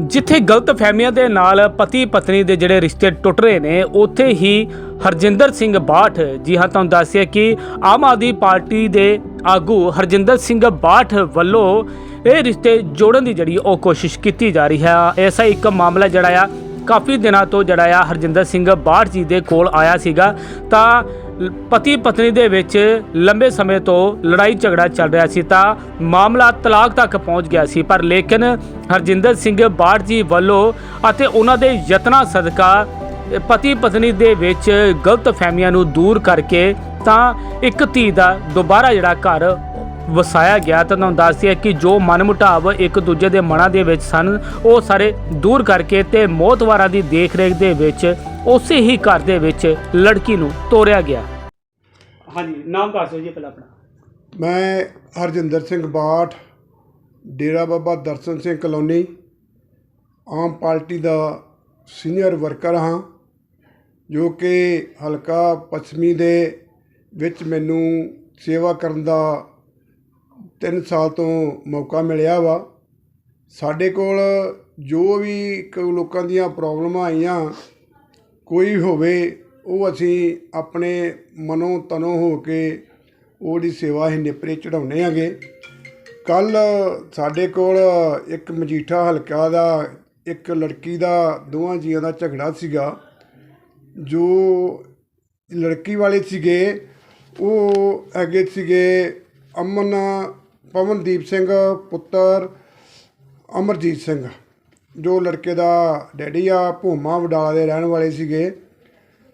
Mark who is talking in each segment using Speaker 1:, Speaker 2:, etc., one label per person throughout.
Speaker 1: ਜਿੱਥੇ ਗਲਤ ਫਹਿਮੀਆਂ ਦੇ ਨਾਲ ਪਤੀ ਪਤਨੀ ਦੇ ਜਿਹੜੇ ਰਿਸ਼ਤੇ ਟੁੱਟ ਰਹੇ ਨੇ, ਉੱਥੇ ਹੀ ਹਰਜਿੰਦਰ ਸਿੰਘ ਬਾਠ। ਜੀ ਹਾਂ, ਤੁਹਾਨੂੰ ਦੱਸਿਆ ਕਿ ਆਮ ਆਦਮੀ ਪਾਰਟੀ ਦੇ ਆਗੂ ਹਰਜਿੰਦਰ ਸਿੰਘ ਬਾਠ ਵੱਲੋਂ ਇਹ ਰਿਸ਼ਤੇ ਜੋੜਨ ਦੀ ਜਿਹੜੀ ਉਹ ਕੋਸ਼ਿਸ਼ ਕੀਤੀ ਜਾ ਰਹੀ ਹੈ। ਐਸਾ ਇੱਕ ਮਾਮਲਾ ਜਿਹੜਾ ਆ ਕਾਫੀ ਦਿਨਾਂ ਤੋਂ ਜਿਹੜਾ ਆ ਹਰਜਿੰਦਰ ਸਿੰਘ ਬਾਠ ਜੀ ਦੇ ਕੋਲ ਆਇਆ ਸੀਗਾ, ਤਾਂ ਪਤੀ ਪਤਨੀ ਦੇ ਵਿੱਚ ਲੰਬੇ ਸਮੇਂ ਤੋਂ ਲੜਾਈ ਝਗੜਾ ਚੱਲ ਰਿਹਾ ਸੀ, ਤਾਂ ਮਾਮਲਾ ਤਲਾਕ ਤੱਕ ਪਹੁੰਚ ਗਿਆ ਸੀ, ਪਰ ਲੇਕਿਨ ਹਰਜਿੰਦਰ ਸਿੰਘ ਬਾਠ ਜੀ ਵੱਲੋਂ ਅਤੇ ਉਹਨਾਂ ਦੇ ਯਤਨਾਂ ਸਦਕਾ ਪਤੀ ਪਤਨੀ ਦੇ ਵਿੱਚ ਗਲਤ ਫਹਿਮੀਆਂ ਨੂੰ ਦੂਰ ਕਰਕੇ ਤਾਂ ਇੱਕ ਧੀ ਦਾ ਦੁਬਾਰਾ ਜਿਹੜਾ ਘਰ ਵਸਾਇਆ ਗਿਆ ਤਾਂ ਤੁਹਾਨੂੰ ਦੱਸਦੀ ਹੈ ਕਿ ਜੋ ਮਨਮੁਟਾਵ ਇੱਕ ਦੂਜੇ ਦੇ ਮਨਾਂ ਦੇ ਵਿੱਚ ਸਨ, ਉਹ ਸਾਰੇ ਦੂਰ ਕਰਕੇ ਤੇ ਮੌਤਵਾਰਾਂ ਦੀ ਦੇਖਰੇਖ ਦੇ ਵਿੱਚ ਉਸੇ ਹੀ ਘਰ ਦੇ ਵਿੱਚ ਲੜਕੀ ਨੂੰ ਤੋਰਿਆ ਗਿਆ। ਹਾਂਜੀ, ਨਾਮ ਦੱਸੋ ਜੀ ਪਹਿਲਾਂ ਆਪਣਾ।
Speaker 2: ਮੈਂ ਹਰਜਿੰਦਰ ਸਿੰਘ ਬਾਠ, ਡੇਰਾ ਬਾਬਾ ਦਰਸ਼ਨ ਸਿੰਘ ਕਲੋਨੀ, ਆਮ ਪਾਰਟੀ ਦਾ ਸੀਨੀਅਰ ਵਰਕਰ ਹਾਂ, ਜੋ ਕਿ ਹਲਕਾ ਪੱਛਮੀ ਦੇ ਵਿੱਚ ਮੈਨੂੰ ਸੇਵਾ ਕਰਨ ਦਾ ਤਿੰਨ ਸਾਲ ਤੋਂ ਮੌਕਾ ਮਿਲਿਆ ਵਾ। ਸਾਡੇ ਕੋਲ ਜੋ ਵੀ ਲੋਕਾਂ ਦੀਆਂ ਪ੍ਰੋਬਲਮਾਂ ਆਈਆਂ, ਕੋਈ ਹੋਵੇ, ਉਹ ਅਸੀਂ ਆਪਣੇ ਮਨੋਂ ਤਨੋਂ ਹੋ ਕੇ ਉਹਦੀ ਸੇਵਾ ਅਸੀਂ ਨਿਪਰੇ ਚੜਾਉਂਦੇ ਆਂਗੇ। ਕੱਲ ਸਾਡੇ ਕੋਲ ਇੱਕ ਮਜੀਠਾ ਹਲਕਾ ਦਾ, ਇੱਕ ਲੜਕੀ ਦਾ, ਦੋਵਾਂ ਜੀਆਂ ਦਾ ਝਗੜਾ ਸੀਗਾ। ਜੋ ਲੜਕੀ ਵਾਲੇ ਸੀਗੇ, ਉਹ ਹੈਗੇ ਸੀਗੇ ਅਮਨ ਪਵਨਦੀਪ ਸਿੰਘ, ਪੁੱਤਰ ਅਮਰਜੀਤ ਸਿੰਘ, ਜੋ ਲੜਕੇ ਦਾ ਡੈਡੀ ਆ, ਭੋਮਾ ਵਡਾਲਾ ਦੇ ਰਹਿਣ ਵਾਲੇ ਸੀਗੇ।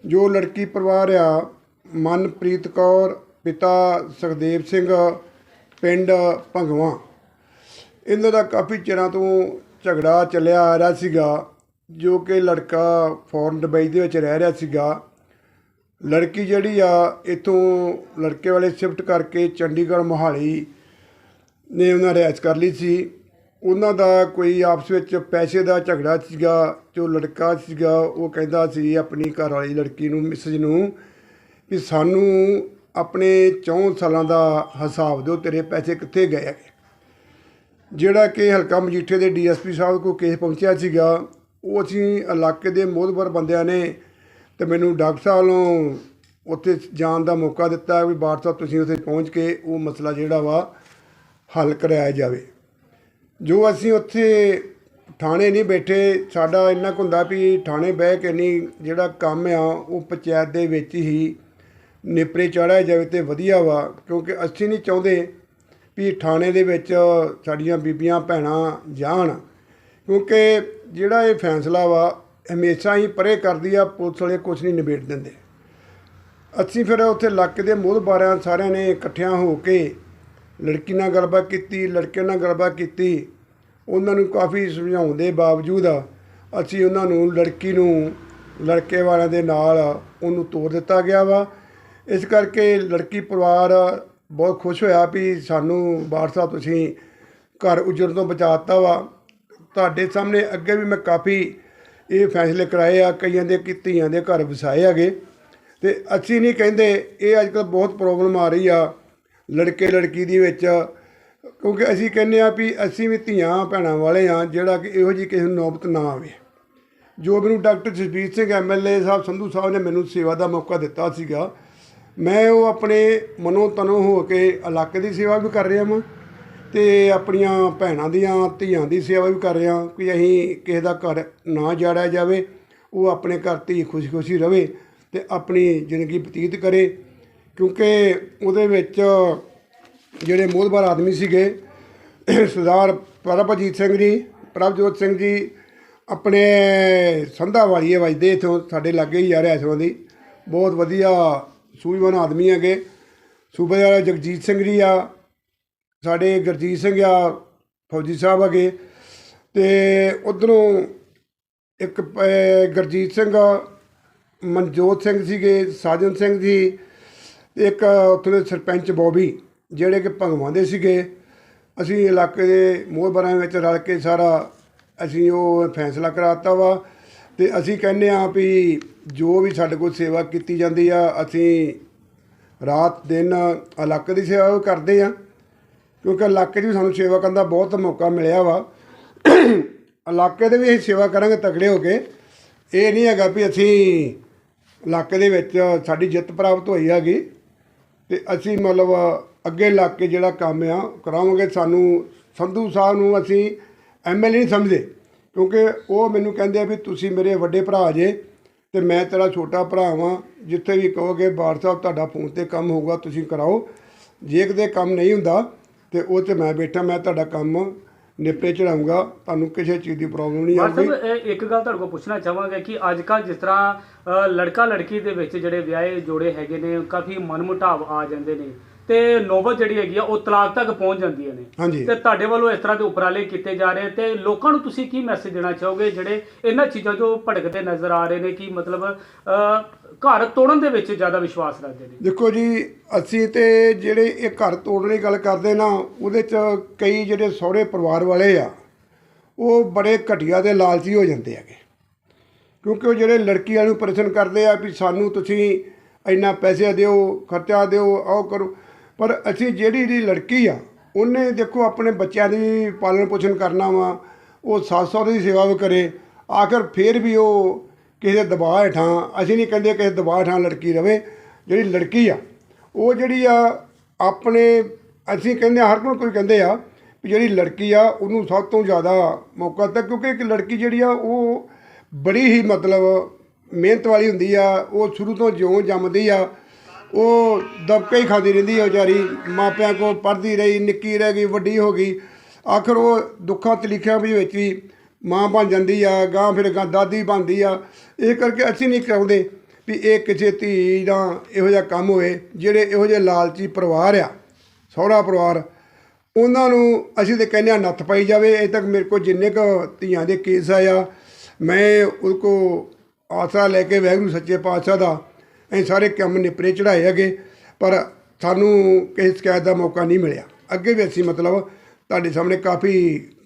Speaker 2: ਜੋ ਲੜਕੀ ਪਰਿਵਾਰ ਆ, ਮਨਪ੍ਰੀਤ ਕੌਰ, ਪਿਤਾ ਸੁਖਦੇਵ ਸਿੰਘ, ਪਿੰਡ ਭੰਗਵਾ। ਇਹਨਾਂ ਦਾ ਕਾਫੀ ਚਿਰਾਂ ਤੋਂ ਝਗੜਾ ਚੱਲਿਆ ਆ ਰਿਹਾ ਸੀਗਾ, ਜੋ ਕਿ ਲੜਕਾ ਫੋਰਨ ਦੁਬਈ ਦੇ ਵਿੱਚ ਰਹਿ ਰਿਹਾ ਸੀਗਾ। ਲੜਕੀ ਜਿਹੜੀ ਆ, ਇਥੋਂ ਲੜਕੇ ਵਾਲੇ ਸ਼ਿਫਟ ਕਰਕੇ ਚੰਡੀਗੜ੍ਹ ਮੋਹਾਲੀ ਨੇ ਉਹਨਾਂ ਰਿਹਾਇਸ਼ ਕਰ ਲਈ ਸੀ। ਉਹਨਾਂ ਦਾ ਕੋਈ ਆਪਸ ਵਿੱਚ ਪੈਸੇ ਦਾ ਝਗੜਾ ਸੀਗਾ, ਜੋ ਲੜਕਾ ਸੀਗਾ, ਉਹ ਕਹਿੰਦਾ ਸੀ ਆਪਣੀ ਘਰ ਵਾਲੀ ਲੜਕੀ ਨੂੰ, ਮਿਸਜ ਨੂੰ, ਵੀ ਸਾਨੂੰ ਆਪਣੇ 64 ਸਾਲਾਂ ਦਾ ਹਿਸਾਬ ਦਿਓ, ਤੇਰੇ ਪੈਸੇ ਕਿੱਥੇ ਗਏ ਹੈਗੇ? ਜਿਹੜਾ ਕਿ ਹਲਕਾ ਮਜੀਠੇ ਦੇ ਡੀਐਸਪੀ ਸਾਹਿਬ ਕੋਲ ਕੇਸ ਪਹੁੰਚਿਆ ਸੀਗਾ, ਉਹ ਅਸੀਂ ਇਲਾਕੇ ਦੇ ਮੋਹਦਵਰ ਬੰਦਿਆਂ ਨੇ ਤੇ ਮੈਨੂੰ ਡਾਕਟਰ ਸਾਹਿਬ ਵੱਲੋਂ ਉੱਥੇ ਜਾਣ ਦਾ ਮੌਕਾ ਦਿੱਤਾ ਵੀ ਬਾਠ ਸਾਹਿਬ ਤੁਸੀਂ ਉੱਥੇ ਪਹੁੰਚ ਕੇ ਉਹ ਮਸਲਾ ਜਿਹੜਾ ਵਾ ਹੱਲ ਕਰਾਇਆ ਜਾਵੇ। ਜੋ ਅਸੀਂ ਉੱਥੇ ਥਾਣੇ ਨਹੀਂ ਬੈਠੇ, ਸਾਡਾ ਇੰਨਾ ਕੁ ਹੁੰਦਾ ਵੀ ਥਾਣੇ ਬਹਿ ਕੇ ਨਹੀਂ, ਜਿਹੜਾ ਕੰਮ ਆ ਉਹ ਪੰਚਾਇਤ ਦੇ ਵਿੱਚ ਹੀ ਨਿਪਰੇ ਚਾੜਿਆ ਜਾਵੇ ਤੇ ਵਧੀਆ ਵਾ, ਕਿਉਂਕਿ ਅਸੀਂ ਨਹੀਂ ਚਾਹੁੰਦੇ ਵੀ ਥਾਣੇ ਦੇ ਵਿੱਚ ਸਾਡੀਆਂ ਬੀਬੀਆਂ, ਭੈਣਾਂ ਜਾਣ। ਕਿਉਂਕਿ ਜਿਹੜਾ ਇਹ ਫੈਸਲਾ ਵਾ, ਹਮੇਸ਼ਾ ਹੀ ਪਰੇ ਕਰਦੀ ਆ, ਪੁਲਿਸ ਵਾਲੇ ਕੁਝ ਨਹੀਂ ਨਿਬੇੜ ਦਿੰਦੇ। ਅਸੀਂ ਫਿਰ ਉੱਥੇ ਇਲਾਕੇ ਦੇ ਮੋਹਦਬਾਰਿਆਂ ਸਾਰਿਆਂ ਨੇ ਇਕੱਠਿਆਂ ਹੋ ਕੇ ਲੜਕੀ ਨਾਲ ਗੱਲਬਾਤ ਕੀਤੀ ਲੜਕੇ ਨਾਲ ਗੱਲਬਾਤ ਕੀਤੀ। ਉਹਨਾਂ ਨੂੰ ਕਾਫੀ ਸਮਝਾਉਣ ਦੇ ਬਾਵਜੂਦ ਅਸੀਂ ਉਹਨਾਂ ਨੂੰ ਲੜਕੀ ਨੂੰ, ਲੜਕੇ ਵਾਲਿਆਂ ਦੇ ਨਾਲ ਉਹਨੂੰ ਤੋਰ ਦਿੱਤਾ ਗਿਆ ਵਾ। ਇਸ ਕਰਕੇ ਲੜਕੀ ਪਰਿਵਾਰ ਬਹੁਤ ਖੁਸ਼ ਹੋਇਆ ਵੀ ਸਾਨੂੰ ਬਾੜ ਸਾਹਿਬ ਤੁਸੀਂ ਘਰ ਉਜੜ ਤੋਂ ਬਚਾਤਾ ਵਾ। ਤੁਹਾਡੇ ਸਾਹਮਣੇ ਅੱਗੇ ਵੀ ਮੈਂ ਕਾਫੀ ਇਹ ਫੈਸਲੇ ਕਰਾਏ ਆ, ਕਈਆਂ ਦੇ ਕਿ ਧੀਆਂ ਦੇ ਘਰ ਵਸਾਏ ਹੈਗੇ। ਤੇ ਅਸੀਂ ਨਹੀਂ ਕਹਿੰਦੇ, ਇਹ ਅੱਜ ਕੱਲ੍ਹ ਬਹੁਤ ਪ੍ਰੋਬਲਮ ਆ ਰਹੀ ਆ। ਲੜਕੇ ਲੜਕੀ ਦੀ ਵਿੱਚ। ਕਿਉਂਕਿ ਅਸੀਂ ਕਹਿੰਦੇ ਆ ਵੀ ਅਸੀਂ ਵੀ ਧੀਆਂ ਭੈਣਾਂ ਵਾਲੇ ਆ ਜਿਹੜਾ ਕਿ ਇਹੋ ਜਿਹੀ ਕਿਸੇ ਨੂੰ ਨੌਬਤ ਨਾ ਆਵੇ। ਜੋ ਮੈਨੂੰ ਡਾਕਟਰ ਜਸਬੀਰ ਸਿੰਘ ਐਮਐਲਏ ਸਾਹਿਬ, ਸੰਧੂ ਸਾਹਿਬ ਨੇ ਮੈਨੂੰ ਸੇਵਾ ਦਾ ਮੌਕਾ ਦਿੱਤਾ ਸੀਗਾ, ਮੈਂ ਉਹ ਆਪਣੇ ਮਨੋਂ ਤਨੋਂ ਹੋ ਕੇ ਇਲਾਕੇ ਦੀ ਸੇਵਾ ਵੀ ਕਰ ਰਿਹਾ ਹਾਂ ਤੇ ਆਪਣੀਆਂ ਭੈਣਾਂ ਦੀਆਂ, ਧੀਆਂ ਦੀ ਸੇਵਾ ਵੀ ਕਰ ਰਿਹਾ ਕਿ ਅਸੀਂ ਕਿਸੇ ਦਾ ਘਰ ਨਾ ਜਾੜਿਆ ਜਾਵੇ, ਉਹ ਆਪਣੇ ਘਰ ਧੀ ਖੁਸ਼ੀ-ਖੁਸ਼ੀ ਰਵੇ ਤੇ ਆਪਣੀ ਜ਼ਿੰਦਗੀ ਬਤੀਤ ਕਰੇ। ਕਿਉਂਕਿ ਉਹਦੇ ਵਿੱਚ ਜਿਹੜੇ ਮੋਹਦਬਾਰ ਆਦਮੀ ਸੀਗੇ, ਸਰਦਾਰ ਪ੍ਰਭਜੀਤ ਸਿੰਘ ਜੀ, ਪ੍ਰਭਜੋਤ ਸਿੰਘ ਜੀ ਆਪਣੇ ਸੰਧਾ ਵਾਲੀਏ ਵੱਜਦੇ ਇੱਥੋਂ, ਸਾਡੇ ਲਾਗੇ ਹੀ ਆ ਰਿਹਾ ਇਥੋਂ ਦੀ। ਬਹੁਤ ਵਧੀਆ ਸੂਝਵਾਨ ਆਦਮੀ ਹੈਗੇ। ਸੂਬੇਦਾਰ ਜਗਜੀਤ ਸਿੰਘ ਜੀ ਆ, ਸਾਡੇ ਗੁਰਜੀਤ ਸਿੰਘ ਆ, ਫੌਜੀ ਸਾਹਿਬ ਹੈਗੇ। ਤੇ ਉਧਰੋਂ ਇੱਕ ਗੁਰਜੀਤ ਸਿੰਘ, ਮਨਜੋਤ ਸਿੰਘ ਸੀਗੇ, ਸਾਜਨ ਸਿੰਘ ਜੀ ਇੱਕ ਉੱਥੋਂ ਦੇ ਸਰਪੰਚ ਬੋਬੀ, ਜਿਹੜੇ ਕਿ ਭੰਗਵਾਂ ਦੇ ਸੀਗੇ। ਅਸੀਂ ਇਲਾਕੇ ਦੇ ਮੋਹਬਰਾਂ ਵਿੱਚ ਰਲ ਕੇ ਸਾਰਾ ਅਸੀਂ ਉਹ ਫੈਸਲਾ ਕਰਾਤਾ ਵਾ। ਤੇ ਅਸੀਂ ਕਹਿੰਦੇ ਆ ਵੀ ਜੋ ਵੀ ਸਾਡੇ ਕੋਲ ਸੇਵਾ ਕੀਤੀ ਜਾਂਦੀ ਆ, ਅਸੀਂ ਰਾਤ ਦਿਨ ਇਲਾਕੇ ਦੀ ਸੇਵਾ ਵੀ ਕਰਦੇ ਆ ਕਿਉਂਕਿ ਇਲਾਕੇ 'ਚ ਵੀ ਸਾਨੂੰ ਸੇਵਾ ਕਰਨ ਦਾ ਬਹੁਤ ਮੌਕਾ ਮਿਲਿਆ ਵਾ। ਇਲਾਕੇ ਦੇ ਵੀ ਅਸੀਂ ਸੇਵਾ ਕਰਾਂਗੇ, ਤਕੜੇ ਹੋ ਕੇ। ਇਹ ਨਹੀਂ ਹੈਗਾ ਵੀ ਅਸੀਂ ਇਲਾਕੇ ਦੇ ਵਿੱਚ ਸਾਡੀ ਜਿੱਤ ਪ੍ਰਾਪਤ ਹੋਈ ਹੈਗੀ। ਤੇ ਅਸੀਂ ਮਤਲਬ ਅੱਗੇ ਲੱਗ ਕੇ ਜਿਹੜਾ ਕੰਮ ਆ, ਕਰਾਵਾਂਗੇ। ਸਾਨੂੰ ਸੰਧੂ ਸਾਹਿਬ ਨੂੰ ਅਸੀਂ ਐਮਐਲਏ ਨਹੀਂ ਸਮਝਦੇ, ਕਿਉਂਕਿ ਉਹ ਮੈਨੂੰ ਕਹਿੰਦੇ ਆ ਵੀ ਤੁਸੀਂ ਮੇਰੇ ਵੱਡੇ ਭਰਾ ਜੇ ਤੇ ਮੈਂ ਤੇਰਾ ਛੋਟਾ ਭਰਾ ਵਾਂ। ਜਿੱਥੇ ਵੀ ਕਹੋਗੇ ਬਾਰ ਸਾਹਿਬ, ਤੁਹਾਡਾ ਫੋਨ ਤੇ ਕੰਮ ਹੋਊਗਾ, ਤੁਸੀਂ ਕਰਾਓ। ਜੇ ਕਿਤੇ ਕੰਮ ਨਹੀਂ ਹੁੰਦਾ ਤੇ ਉਹ ਤੇ ਮੈਂ ਬੈਠਾ, ਮੈਂ ਤੁਹਾਡਾ ਕੰਮ ਨੇਪਰੇ ਚੜਾਉਂਗਾ, ਤੁਹਾਨੂੰ ਕਿਸੇ ਚੀਜ਼ ਦੀ ਪ੍ਰੋਬਲਮ ਨਹੀਂ ਆਊਗੀ।
Speaker 1: ਮਤਲਬ ਇਹ ਇੱਕ ਗੱਲ ਤੁਹਾਡੇ ਕੋਲ ਪੁੱਛਣਾ ਚਾਹਾਂਗਾ ਕਿ ਅੱਜ ਕੱਲ੍ਹ ਜਿਸ ਤਰ੍ਹਾਂ ਲੜਕਾ ਲੜਕੀ ਦੇ ਵਿੱਚ ਜਿਹੜੇ ਵਿਆਹੇ ਜੋੜੇ ਹੈਗੇ ਨੇ, ਕਾਫੀ ਮਨਮੁਟਾਵ ਆ ਜਾਂਦੇ ਨੇ। ਤੇ ਨੌਬਤ ਜਿਹੜੀ ਹੈਗੀ ਆ ਉਹ ਤਲਾਕ ਤੱਕ ਪਹੁੰਚ ਜਾਂਦੀਆਂ ਨੇ।
Speaker 2: ਹਾਂਜੀ।
Speaker 1: ਤੇ ਤੁਹਾਡੇ ਵੱਲੋਂ ਇਸ ਤਰ੍ਹਾਂ ਦੇ ਉਪਰਾਲੇ ਕੀਤੇ ਜਾ ਰਹੇ ਤੇ ਲੋਕਾਂ ਨੂੰ ਤੁਸੀਂ ਕੀ ਮੈਸੇਜ ਦੇਣਾ ਚਾਹੋਗੇ? ਜਿਹੜੇ ਇਹਨਾਂ ਚੀਜ਼ਾਂ ਤੋਂ ਭਟਕਦੇ ਨਜ਼ਰ ਆ ਰਹੇ ਨੇ ਕਿ ਮਤਲਬ ਘਰ ਤੋੜਨ ਦੇ ਵਿੱਚ ਜ਼ਿਆਦਾ ਵਿਸ਼ਵਾਸ ਰੱਖਦੇ ਨੇ?
Speaker 2: ਦੇਖੋ ਜੀ ਅਸੀਂ ਤੇ ਜਿਹੜੇ ਇਹ ਘਰ ਤੋੜਨ ਦੀ ਗੱਲ ਕਰਦੇ ਨਾ ਉਹਦੇ ਚ ਕਈ ਜਿਹੜੇ ਸਹੁਰੇ ਪਰਿਵਾਰ ਵਾਲੇ ਆ ਉਹ ਬੜੇ ਘਟੀਆ ਦੇ ਲਾਲਚੀ ਹੋ ਜਾਂਦੇ ਹੈਗੇ। ਕਿਉਂਕਿ ਉਹ ਜਿਹੜੇ ਲੜਕੀ ਵਾਲੇ ਨੂੰ ਪਰੇਸ਼ਾਨ ਕਰਦੇ ਆ ਵੀ ਸਾਨੂੰ ਤੁਸੀਂ ਇੰਨਾ ਪੈਸੇ ਦਿਓ ਖਰਚਾ ਦਿਓ ਆਓ ਕਰੋ। ਪਰ ਅਸੀਂ ਜਿਹੜੀ ਜਿਹੜੀ ਲੜਕੀ ਆ ਉਹਨੇ ਦੇਖੋ ਆਪਣੇ ਬੱਚਿਆਂ ਦੀ ਪਾਲਣ ਪੋਸ਼ਣ ਕਰਨਾ ਵਾ ਉਹ ਸੱਸ ਸਹੁਰੇ ਦੀ ਸੇਵਾ ਵੀ ਕਰੇ ਆਖਰ ਫੇਰ ਵੀ ਉਹ ਕਿਸੇ ਦੇ ਦਬਾਅ ਹੇਠਾਂ ਅਸੀਂ ਨਹੀਂ ਕਹਿੰਦੇ ਕਿਸੇ ਦਬਾਅ ਹੇਠਾਂ ਲੜਕੀ ਰਵੇ ਜਿਹੜੀ ਲੜਕੀ ਆ ਉਹ ਜਿਹੜੀ ਆ ਆਪਣੇ ਅਸੀਂ ਕਹਿੰਦੇ ਹਾਂ, ਹਰ ਕੋਈ ਕੋਈ ਕਹਿੰਦੇ ਆ ਵੀ ਜਿਹੜੀ ਲੜਕੀ ਆ ਉਹਨੂੰ ਸਭ ਤੋਂ ਜ਼ਿਆਦਾ ਮੌਕਾ ਦਿੱਤਾ ਕਿਉਂਕਿ ਇੱਕ ਲੜਕੀ ਜਿਹੜੀ ਆ ਉਹ ਬੜੀ ਹੀ ਮਤਲਬ ਮਿਹਨਤ ਵਾਲੀ ਹੁੰਦੀ ਆ ਉਹ ਸ਼ੁਰੂ ਤੋਂ ਜਿਉਂ ਜੰਮਦੀ ਆ ਉਹ ਦਬਕੇ ਹੀ ਖਾਂਦੀ ਰਹਿੰਦੀ ਆ ਵਿਚਾਰੀ। ਮਾਪਿਆਂ ਕੋਲ ਪੜ੍ਹਦੀ ਰਹੀ, ਨਿੱਕੀ ਰਹਿ ਗਈ, ਵੱਡੀ ਹੋ ਗਈ। ਆਖਰ ਉਹ ਦੁੱਖਾਂ ਤਲੀਖਿਆਂ ਵੀ ਵਿੱਚ ਵੀ ਮਾਂ ਬਣ ਜਾਂਦੀ ਆ, ਗਾਂ ਫਿਰ ਗਾਂ ਦਾਦੀ ਬਣਦੀ ਆ। ਇਹ ਕਰਕੇ ਅਸੀਂ ਨਹੀਂ ਚਾਹੁੰਦੇ ਵੀ ਇਹ ਕਿਸੇ ਧੀ ਦਾ ਇਹੋ ਜਿਹਾ ਕੰਮ ਹੋਵੇ, ਜਿਹੜੇ ਇਹੋ ਜਿਹੇ ਲਾਲਚੀ ਪਰਿਵਾਰ ਆ, ਸਹੁਰਾ ਪਰਿਵਾਰ। ਉਹਨਾਂ ਨੂੰ ਅਸੀਂ ਤੇ ਕਹਿੰਦੇ ਆ ਨੱਥ ਪਾਈ ਜਾਵੇ। ਅਜੇ ਤੱਕ ਮੇਰੇ ਕੋਲ ਜਿੰਨੇ ਕੁ ਧੀਆਂ ਦੇ ਕੇਸ ਆਇਆ ਮੈਂ ਉਹ ਕੋ ਆਸਰਾ ਲੈ ਕੇ ਵਾਹਿਗੁਰੂ ਸੱਚੇ ਪਾਤਸ਼ਾਹ ਦਾ ਅਸੀਂ ਸਾਰੇ ਕੰਮ ਨਿਪਰੇ ਚੜਾਏ ਹੈਗੇ, ਪਰ ਸਾਨੂੰ ਕਿਸੇ ਸ਼ਿਕਾਇਤ ਦਾ ਮੌਕਾ ਨਹੀਂ ਮਿਲਿਆ। ਅੱਗੇ ਵੀ ਅਸੀਂ ਮਤਲਬ ਤੁਹਾਡੇ ਸਾਹਮਣੇ ਕਾਫੀ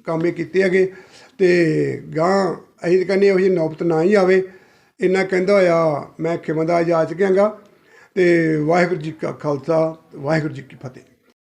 Speaker 2: ਕੰਮ ਕੀਤੇ ਹੈਗੇ ਤੇ ਗਾਂ ਅਸੀਂ ਤਾਂ ਕਹਿੰਦੇ ਉਹ ਜਿਹੀ ਨੌਬਤ ਨਾ ਹੀ ਆਵੇ। ਇੰਨਾ ਕਹਿੰਦਾ ਹੋਇਆ, ਮੈਂ ਖਿਮਦਾ ਜਾ ਚੁੱਕਿਆਂਗਾ ਤੇ ਵਾਹਿਗੁਰੂ ਜੀ ਕਾ ਖਾਲਸਾ, ਵਾਹਿਗੁਰੂ ਜੀ ਕੀ ਫਤਿਹ।